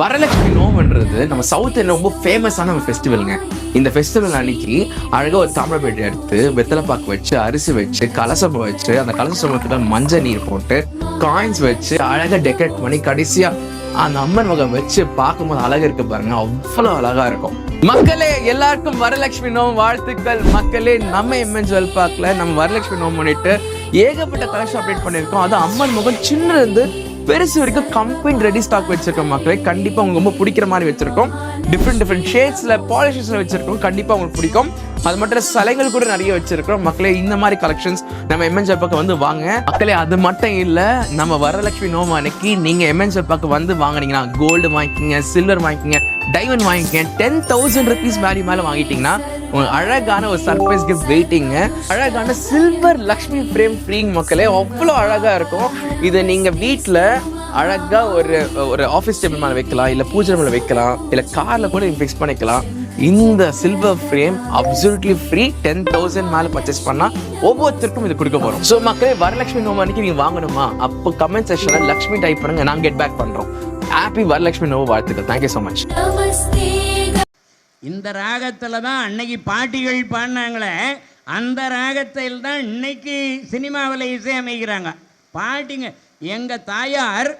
வரலட்சுமி நோம்புன்றது நம்ம south India ரொம்ப ஃபேமஸான ஒரு ஃபெஸ்டிவலுங்க இந்த ஃபெஸ்டிவல் அன்னைக்கு அழகாக ஒரு தாமிரபேட்டை எடுத்து வெத்தலைப்பாக்கு வச்சு அரிசி வச்சு கலசம் வச்சு அந்த கலச மஞ்சள் நீர் போட்டு காயின்ஸ் வச்சு அழகாக டெக்கரேட் பண்ணி கடைசியாக அந்த அம்மன் முகம் வச்சு பார்க்கும்போது அழகாக இருக்கு பாருங்க. அவ்வளோ அழகா இருக்கும். மக்களே எல்லாருக்கும் வரலட்சுமி நோம் வாழ்த்துக்கள். மக்களே நம்ம எம்என் ஜுவல் பார்க்கல நம்ம வரலட்சுமி நோம் பண்ணிட்டு ஏகப்பட்ட கலெக்ஷன் அப்டேட் பண்ணியிருக்கோம். அது அம்மன் முகம் சின்ன இருந்து பெருசு வரைக்கும் கம்பெனி ரெடி ஸ்டாக் வச்சிருக்கோம் மக்களே கண்டிப்பாக உங்களுக்கு ரொம்ப பிடிக்கிற மாதிரி வச்சிருக்கோம். டிஃப்ரெண்ட் டிஃப்ரெண்ட் ஷேட்ஸில் பாலிஷஸ்ல வச்சிருக்கோம் கண்டிப்பாக உங்களுக்கு பிடிக்கும். அது மட்டும் சிலைகள் கூட நிறைய வச்சிருக்கோம் மக்களே இந்த மாதிரி கலெக்ஷன்ஸ் நம்ம எம்என்ஜர் பக்கம் வந்து வாங்க. மக்களே அது மட்டும் இல்லை நம்ம வரலட்சுமி நோமா அன்னைக்கு நீங்கள் எம்என்ஜர் பக்கம் வந்து வாங்கினீங்கன்னா கோல்டு வாங்கிக்கிங்க சில்வர் வாங்கிக்கிங்க டைமண்ட் வாங்கிக்கேன் டென் தௌசண்ட் ருபீஸ் வேல்யூ மேலே வாங்கிட்டீங்கன்னா அழகான ஒரு சர்ப்ரைஸ் கிஃப்ட் வெயிட்டிங்க அழகான சில்வர் லக்ஷ்மி ஃப்ரேம் ஃப்ரீங் மக்களே அவ்வளோ அழகாக இருக்கும். இதை நீங்கள் வீட்டில் அழகாக ஒரு ஒரு ஆஃபீஸ் டேபிள் மேலே வைக்கலாம் இல்லை பூஜை மேலே வைக்கலாம் இல்லை காரில் கூட நீங்கள் ஃபிக்ஸ் பண்ணிக்கலாம். இந்த silver frame absolutely free ten thousand மேலே பர்ச்சேஸ் பண்ணால் ஒவ்வொருத்தருக்கும் இது கொடுக்க போகிறோம் ஸோ மக்களே வரலட்சுமி நோம் அன்னைக்கு நீங்கள் வாங்கணுமா? அப்போ கமெண்ட் செக்ஷனில் லக்ஷ்மி டைப் பண்ணுங்க நாங்கள் கெட் பேக் பண்ணுறோம் ஹாப்பி வரலட்சுமி நோவு வாழ்த்துக்கள். தேங்க்யூ ஸோ மச் இந்த ராகத்தில் தான் அன்னைக்கு பாட்டிகள் பாடினாங்களே அந்த ராகத்தில் தான் இன்னைக்கு சினிமாவில் இசையமைக்கிறாங்க. பாட்டிங்க எங்கள் தாயார்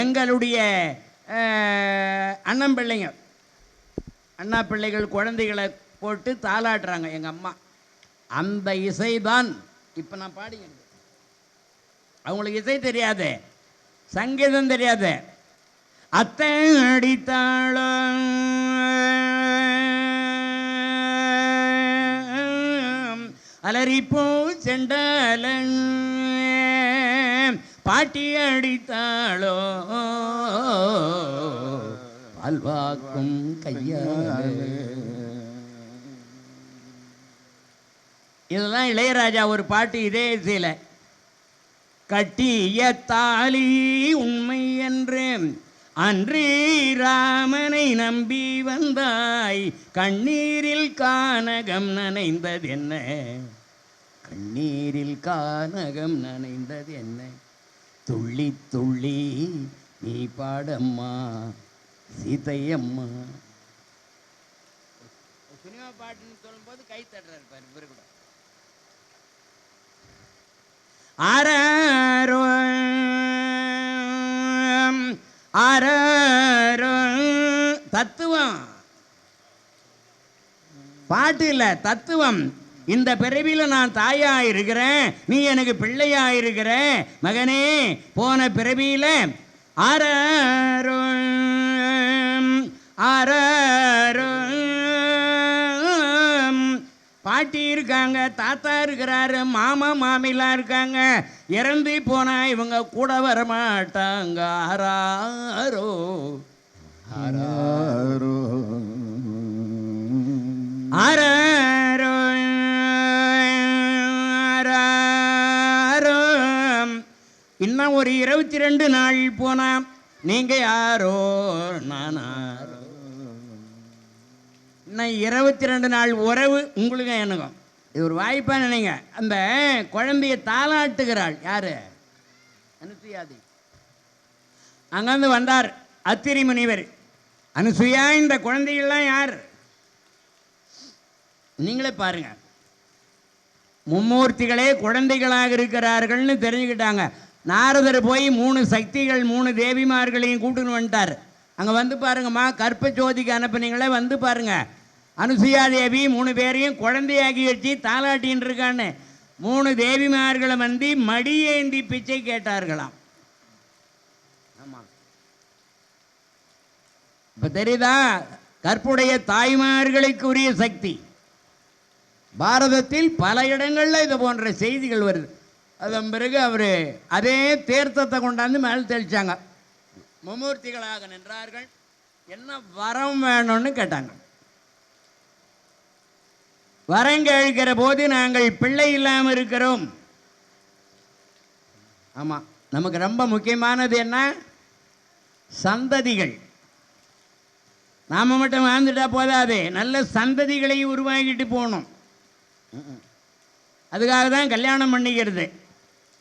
எங்களுடைய அஹ், அண்ணன் பிள்ளைங்க. அண்ணா பிள்ளைகள் குழந்தைகளை போட்டு தாளாட்டுறாங்க எங்கள் அம்மா. அந்த இசை தான் இப்போ நான் பாடிங்க அவங்களுக்கு இசை தெரியாது சங்கீதம் தெரியாது. அத்தை அடித்தாளோ? அலறிப்போ செண்டாலன் பாட்டி அடித்தாளோ? அல்வாக்கும் கையால இதெல்லாம் இளையராஜா ஒரு பாட்டு இதே இசையில். கட்டிய தாலி உண்மை என்று அன்றே ராமனை நம்பி வந்தாய். கண்ணீரில் கானகம் நனைந்தது என்ன கண்ணீரில் கானகம் நனைந்தது என்ன துள்ளி துள்ளி நீ பாடம்மா சீதையம்மா. சினிமா பாட்டுன்னு சொல்லும்போது கை தட்டுறாரு பாரு இவரு கூட. ஆராரோ ஆராரோ தத்துவம் பாட்டு இல்லை தத்துவம் இந்த பிறவியில நான் தாயா இருக்கிறேன் நீ எனக்கு பிள்ளையா இருக்கிற மகனே போன பிறவியில ஆராரோ ஆராரோ பாட்டி இருக்காங்க தாத்தா இருக்கிறாரு மாமா மாமிலாம் இருக்காங்க. இறந்து போனா இவங்க கூட வர மாட்டாங்க ஆராரோ ஆராரோ ஆராரோ ஆராரோ இன்னும் ஒரு இருபத்தி ரெண்டு நாள் போனா நீங்க யாரோ? இன்னும் இருபத்தி ரெண்டு நாள் உறவு உங்களுக்கு எனக்கும். இது ஒரு வாய்ப்பா நினைங்க. அந்த குழந்தைய தாளாட்டுகிறாள். யார்? அனுசுயாதி. அங்கேருந்து வந்தார். அத்திரி முனிவர். அனுசுயா இந்த குழந்தைகள்லாம் யார்? நீங்களே பாருங்க. மும்மூர்த்திகளே குழந்தைகளாக இருக்கிறார்கள்னு தெரிஞ்சுக்கிட்டாங்க. நாரதர் போய் மூணு சக்திகள் மூணு தேவிமார்களையும் கூட்டுன்னு வந்துட்டார். அங்கே வந்து பாருங்கம்மா கற்ப ஜோதிக்கு அனுப்புனீங்களே வந்து பாருங்க. அனுசுயா தேவி மூணு பேரையும் குழந்தையாக்கி வச்சு தாலாட்டின்னு இருக்கான்னு. மூணு தேவிமார்களை வந்து மடியேந்தி பிச்சை கேட்டார்களாம். ஆமாம். இப்போ தெரியுதா? கற்புடைய தாய்மார்களுக்கு உரிய சக்தி. பாரதத்தில் பல இடங்களில் இது போன்ற செய்திகள் வருது. அதன் பிறகு அவர் அதே தேர்த்தத்தை கொண்டாந்து மேல் தெளிச்சாங்க. மும்மூர்த்திகளாக நின்றார்கள். என்ன வரம் வேணும்னு கேட்டாங்க. வரம் கேட்கிற போது நாங்கள் பிள்ளை இல்லாமல் இருக்கிறோம். ஆமாம் நமக்கு ரொம்ப முக்கியமானது என்ன? சந்ததிகள். நாம் மட்டும் வாழ்ந்துட்டா போதாது நல்ல சந்ததிகளை உருவாக்கிட்டு போகணும். அதுக்காக தான் கல்யாணம் பண்ணிக்கிறது.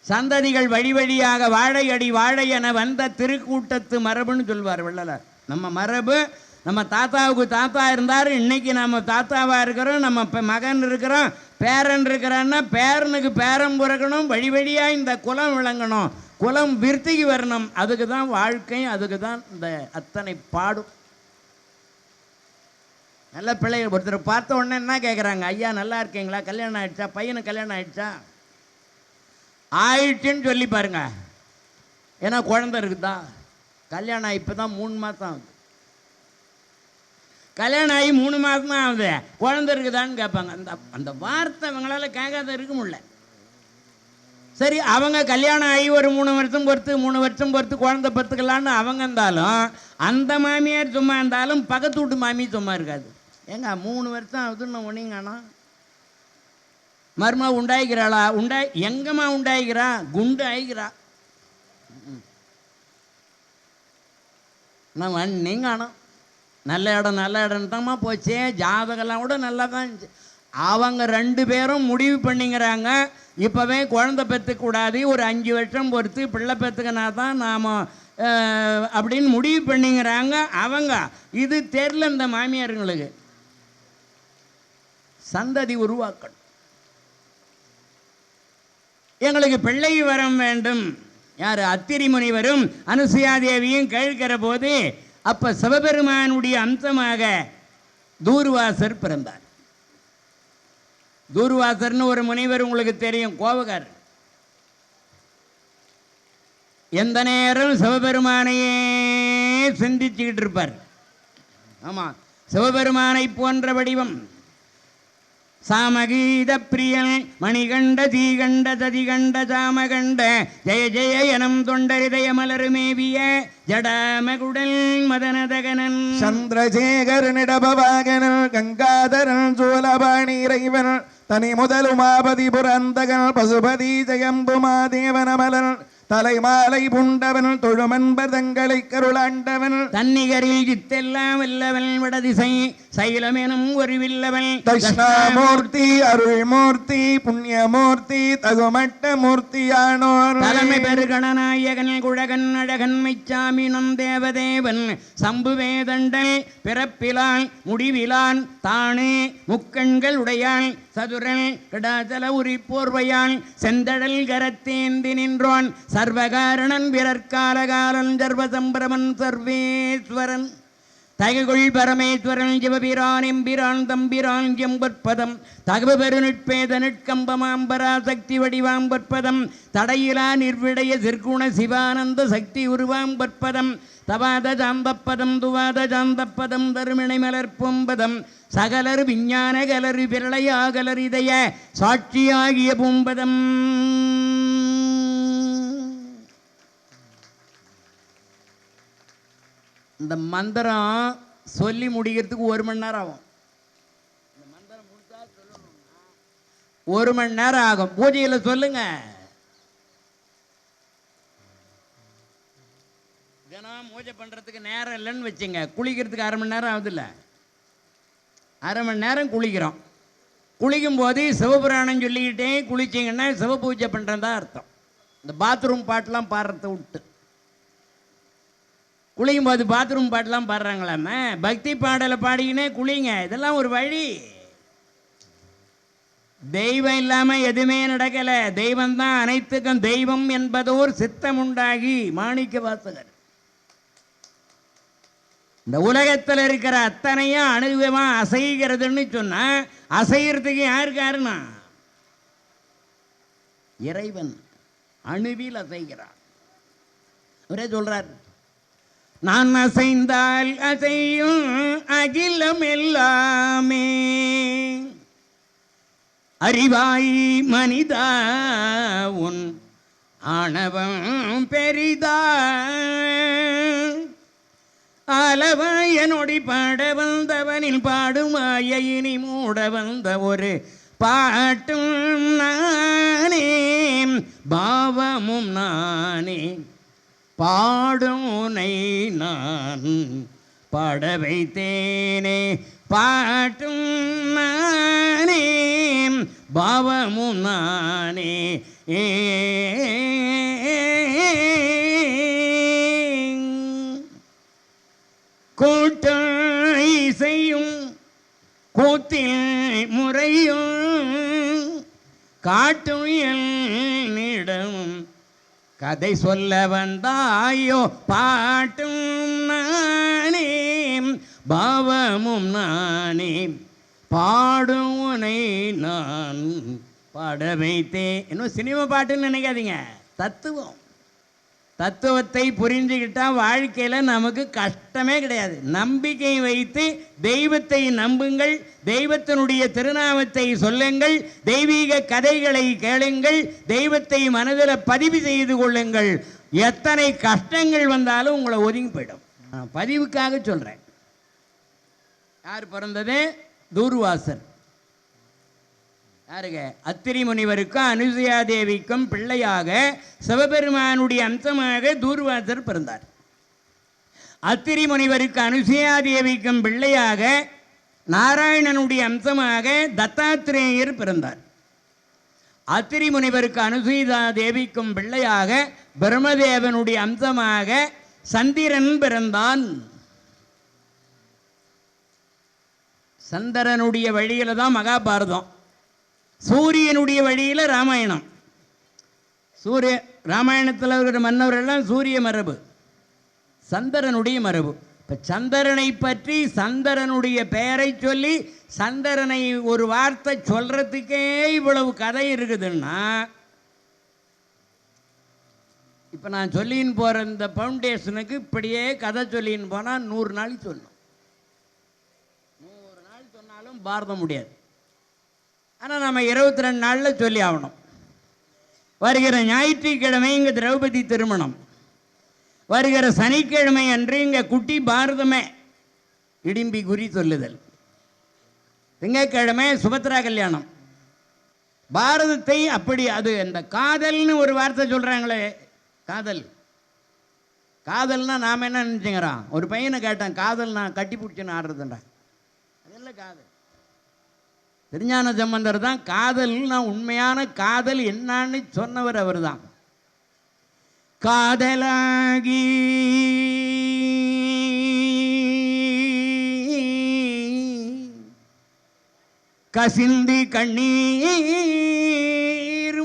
சந்ததிகள் வழி வழியாக வாழையடி வாழை என வந்த திருக்கூட்டத்து மரபுன்னு சொல்வார் வள்ளலார். நம்ம மரபு நம்ம தாத்தாவுக்கு தாத்தா இருந்தார் இன்னைக்கு நம்ம தாத்தாவாக இருக்கிறோம் நம்ம இப்போ மகன் இருக்கிறோம் பேரன் இருக்கிறான்னா பேரனுக்கு பேரன் பிறக்கணும் வழி வழியாக இந்த குலம் விளங்கணும். குலம் விருத்திக்கு வரணும். அதுக்கு தான் வாழ்க்கை அதுக்கு தான் இந்த அத்தனை பாடும். நல்ல பிள்ளைகள் ஒருத்தர் பார்த்த உடனே என்ன கேட்குறாங்க ஐயா நல்லா இருக்கீங்களா? கல்யாணம் ஆயிடுச்சா? பையனுக்கு கல்யாணம் ஆயிடுச்சா? ஆயிடுச்சுன்னு சொல்லி பாருங்க. ஏன்னா குழந்தை இருக்குதா? கல்யாணம் ஆகி இப்போ தான் மூணு மாதம் ஆகுது. கல்யாணம் ஆகி மூணு மாதம் தான் ஆகுது. குழந்தை இருக்குதான்னு கேட்பாங்க. அந்த அந்த வார்த்தை அவங்களால கேட்காத இருக்க முடியல. சரி அவங்க கல்யாணம் ஆகி ஒரு மூணு வருஷம் பொறுத்து மூணு வருஷம் பொறுத்து குழந்தை பத்துக்கலான்னு அவங்க இருந்தாலும் அந்த மாமியார் சும்மா இருந்தாலும் பக்கத்து வீட்டு மாமி சும்மா இருக்காது. ஏங்க மூணு வருஷம் ஆகுதுன்னு ஒன்றிங்கானா மருமா உண்டாயிக்கிறாளா? உண்டாய் எங்கம்மா உண்டாயிக்கிறா? குண்டு ஆயிக்கிறா. நான் நீங்க ஆனால் நல்ல இடம் நல்ல இடம் தான்மா போச்சே. ஜாதகம்லாம் கூட நல்லா தான் இருந்துச்சு. அவங்க ரெண்டு பேரும் முடிவு பண்ணிங்கிறாங்க இப்போவே குழந்தை பெற்றுக்கூடாது ஒரு அஞ்சு வருஷம் பொறுத்து பிள்ளை பெற்றுக்கினா தான் நாம் அப்படின்னு முடிவு பண்ணிங்கிறாங்க அவங்க. இது தெரில இந்த மாமியாருங்களுக்கு. சந்ததி உருவாக்கணும். எங்களுக்கு பிள்ளை வரம் வேண்டும். யார்? அத்திரி முனிவரும் அனுசுயாதேவியும் கேட்கிற போது அப்போ சிவபெருமானுடைய அம்சமாக தூர்வாசர் பிறந்தார். தூர்வாசர்னு ஒரு முனைவர் உங்களுக்கு தெரியும் கோபக்காரர் எந்த நேரம் சிவபெருமானையே சிந்திச்சுக்கிட்டு இருப்பார். ஆமாம் சிவபெருமானை போன்ற வடிவம். சாமகீத பிரியன் மணிகண்ட தீகண்ட ததிகண்ட சாமகண்ட ஜெய ஜெய எனம் தொண்டரிதய மலருமேவிய ஜடாமகுடல் மதனதகனன். சந்திரசேகரனிடபவாகனல் கங்காதரன் சூலபாணி இறைவன் தனி முதலுமாபதி புரந்தகன் பசுபதி ஜெயம்புமாதேவனமலன் தலைமாலை புண்டவன் தொழுமன்பர் தங்களை கருளாண்டவன். தன்னிகரில் ஜித்தெல்லாம் வல்லவன் வடதிசை சைலமெனும் ஒரு வில்லவன் தட்சிணாமூர்த்தி அருள்மூர்த்தி புண்ணியமூர்த்தி தகுமட்ட மூர்த்தியானோர். தலைமை பெருகணநாயகன் குழகன் அழகன் மைச்சாமினம் தேவதேவன். சம்புவேதண்டல் பிறப்பிலான் முடிவிலான் தானே முக்கண்கள் உடையான். சதுரல் கிடாதல உரி போர்வையான் செந்தடல் கரத்தேந்தி நின்றோன் சர்வகாரணன் பிறற்காலகாலன் சர்வசம்பிரமன் சர்வேஸ்வரன். தகைகுள் பரமேஸ்வரன் சிவபிரான் எம்பிரான் தம்பிரான் எம்பற்பதம். தகவு பெருநுட்பேத பெருநிற்பேத நிற்கம்பமாம்பராசக்தி வடிவாம்பற்பதம். தடையிலா நிர்விடைய சிற்குண சிவானந்த சக்தி உருவாம்பற்பதம். தவாத ஜாந்தப்பதம் துவாத சாந்தப்பதம் தருமிணை மலர் பொம்பதம் சகலர் விஞ்ஞான கலரு பிரளயாகலர் இதய சாட்சியாகிய பூம்பதம். இந்த மந்திரம் சொல்லி முடிக்கிறதுக்கு ஒரு மணி நேரம் ஆகும். ஒரு மணி நேரம் ஆகும். பூஜையில் சொல்லுங்கள் தினம் மூஜை பண்ணுறதுக்கு நேரம் இல்லைன்னு வச்சுங்க. குளிக்கிறதுக்கு அரை மணி நேரம் ஆகுதுல்ல. அரை மணி நேரம் குளிக்கிறோம். குளிக்கும் போது சிவபுராணம் சொல்லிக்கிட்டே குளிச்சிங்கன்னா சிவ பூஜை பண்ணுறதா அர்த்தம். இந்த பாத்ரூம் பாட்டெலாம் பாடுறத விட்டு குளிக்கும் போது பாத்ரூம் பாட்டெலாம் பாடுறாங்களாமே? பக்தி பாடலை பாடிக்கினே குளிங்க. இதெல்லாம் ஒரு வழி. தெய்வம் இல்லாமல் எதுவுமே நடக்கலை. தெய்வம் தான் அனைத்துக்கும் தெய்வம் என்பதோர் சித்தம் உண்டாகி மாணிக்க வாசகர் இந்த உலகத்தில் இருக்கிற அத்தனையும் அணுகுமா அசைகிறதுன்னு சொன்னா அசைகிறதுக்கு யார் காரணம்? இறைவன் அணுவில் அசைகிறான். அவரே சொல்கிறார் நான் அசைந்தால் அசையும் அகிலம் எல்லாமே. அறிவாய் மனிதா உன் ஆணவம் பெரிதா. அளவாயனொடி பாட வந்தவனில் பாடுமாய இனி மூட வந்த ஒரு பாட்டும் நானே. பாவமும் நானே. பாடுனை நான் பாட வைத்தேனே. பாட்டும் நானே. பாவமும் நானே. ஏ காட்டும் என்னிடமும். கதை சொல்ல வந்தாயோ பாட்டும் நானே. பாவமும் நானே. பாடும் உனை நான் பாட வைத்தேன். இன்னும் சினிமா பாட்டுன்னு நினைக்காதீங்க. தத்துவம். தத்துவத்தை புரிஞ்சுக்கிட்டால் வாழ்க்கையில் நமக்கு கஷ்டமே கிடையாது. நம்பிக்கை வைத்து தெய்வத்தை நம்புங்கள் தெய்வத்தினுடைய திருநாமத்தை சொல்லுங்கள் தெய்வீக கதைகளை கேளுங்கள் தெய்வத்தை மனதில் பதிவு செய்து கொள்ளுங்கள். எத்தனை கஷ்டங்கள் வந்தாலும் உங்களை ஒதுங்கி போயிடும். நான் பதிவுக்காக சொல்கிறேன் யார் பிறந்தது? தூர்வாசர். யாருங்க? அத்திரி முனிவருக்கும் அனுசுயா தேவிக்கும் பிள்ளையாக சிவபெருமானுடைய அம்சமாக தூர்வாசர் பிறந்தார். அத்திரி முனிவருக்கு அனுசுயா தேவிக்கும் பிள்ளையாக நாராயணனுடைய அம்சமாக தத்தாத்திரேயர் பிறந்தார். அத்திரி முனிவருக்கு அனுசீதா தேவிக்கும் பிள்ளையாக பிரம்மதேவனுடைய அம்சமாக சந்திரன் பிறந்தான். சந்திரனுடைய வழியில் தான் மகாபாரதம். சூரியனுடைய வழியில் ராமாயணம். சூரிய ராமாயணத்தில் இருக்கிற மன்னவர்கள்லாம் சூரிய மரபு சந்தரனுடைய மரபு. இப்போ சந்திரனை பற்றி சந்திரனுடைய பெயரை சொல்லி சந்திரனை ஒரு வார்த்தை சொல்கிறதுக்கே இவ்வளவு கதை இருக்குதுன்னா இப்போ நான் சொல்லின்னு போகிற இந்த ஃபவுண்டேஷனுக்கு இப்படியே கதை சொல்லின்னு போனால் நூறு நாள் சொல்லணும் நூறு நாள் சொன்னாலும் பாரதம் முடியாது. ஆனால் நம்ம இருபத்தி ரெண்டு நாளில் சொல்லி ஆகணும். வருகிற ஞாயிற்றுக்கிழமை இங்கே திரௌபதி திருமணம். வருகிற சனிக்கிழமை அன்று இங்கே குட்டி பாரதமே. இடிம்பி குறி சொல்லுதல். திங்கட்கிழமை சுபத்ரா கல்யாணம். பாரதத்தை அப்படி அது அந்த காதல்னு ஒரு வார்த்தை சொல்கிறாங்களே காதல். காதல்னா நாம் என்ன நினச்சிங்கிறோம் ஒரு பையனை கேட்டேன் காதல் நான் கட்டி பிடிச்சின்னு ஆடுறதுன்றேன். அதெல்லாம் காதல். திருஞான சம்பந்தர் தான் காதல் நான் உண்மையான காதல் என்னன்னு சொன்னவர் அவர் தான் காதலாகி கசிந்து கண்ணீர்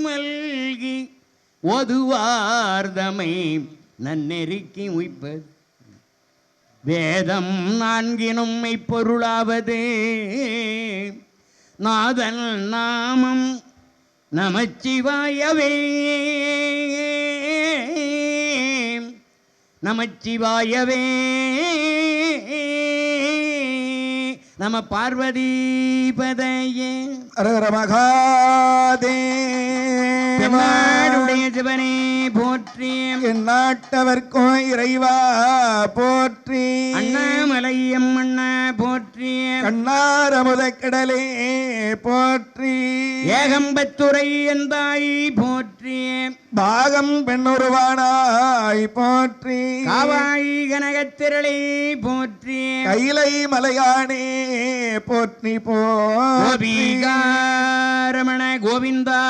மல்கி ஒதுவார்தமை நன்னெருக்கி உய்ப்பது. வேதம் நான்கினும் மெய்ப்பொருளாவது நாதன் நாமம் நமச்சிவாயவே. நமச்சிவாயவே. நம பார்வதிபதையே. அரகர மகாதேவ. தென்னாடுடைய சிவனே போற்றியம் என் நாட்டவர்க்கும் இறைவா போற்றி. அண்ணாமலையம் அண்ணா போற்றியம் கண்ணாரமுத கடலே போற்றி. ஏகம்பத்துறை எந்தாய் போற்றியம் பாகம் பெண்ணுருவானாய் போற்றி. காவாய் கனகத்திரளே போற்றியம் கைலை மலையானே போற்றி போற்றி. கோபிகாரமண கோவிந்தா.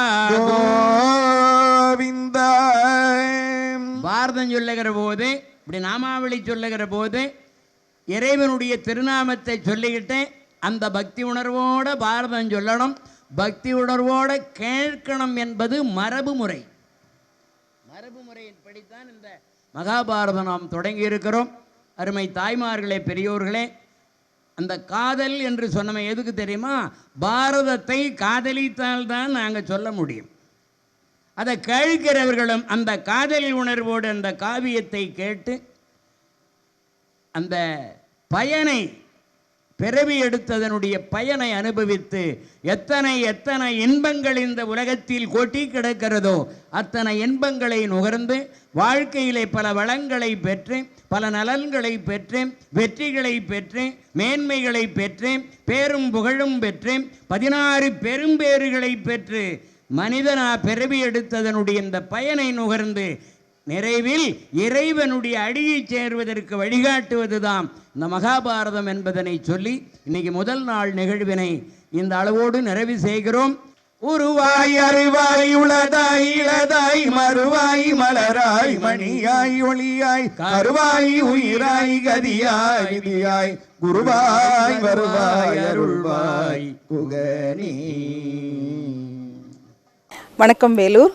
கோவிந்த. பாரதம் சொல்லுகிற போது இப்படி நாமாவளி சொல்லுகிற போது இறைவனுடைய திருநாமத்தை சொல்லிக்கிட்டு அந்த பக்தி உணர்வோட பாரதம் சொல்லணும். பக்தி உணர்வோட கேட்கணும் என்பது மரபு முறை. மரபு முறையின்படித்தான் இந்த மகாபாரதம் நாம் தொடங்கி இருக்கிறோம் அருமை தாய்மார்களே பெரியோர்களே அந்த காதல் என்று சொன்னமை எதுக்கு தெரியுமா? பாரதத்தை காதலித்தால் தான் நாங்கள் சொல்ல முடியும். அதை கேழ்கிறவர்களும் அந்த காதல் உணர்வோடு அந்த காவியத்தை கேட்டு அந்த பயனை பிறவி எடுத்ததனுடைய பயனை அனுபவித்து எத்தனை எத்தனை இன்பங்கள் இந்த உலகத்தில் கொட்டி கிடக்கிறதோ அத்தனை இன்பங்களை நுகர்ந்து வாழ்க்கையிலே பல வளங்களை பெற்று பல நலன்களை பெற்று வெற்றிகளை பெற்று மேன்மைகளை பெற்று பேரும் புகழும் பெற்று பதினாறு பெரும்பேறுகளை பெற்று மனிதனா பிறவி எடுத்ததனுடைய இந்த பயனை நுகர்ந்து நிறைவில் இறைவனுடைய அடியை சேர்வதற்கு வழிகாட்டுவதுதான் இந்த மகாபாரதம் என்பதனை சொல்லி இன்னைக்கு முதல் நாள் நிகழ்வினை இந்த அளவோடு நிறைவு செய்கிறோம். உருவாய் அறிவாய் உளதாய் இளதாய் மறுவாய் மலராய் மணியாய் ஒளியாய் கருவாய் உயிராய் கதியாய் விதியாய் குருவாய் வருவாய் அருள்வாய் குகனே வணக்கம் Vellore.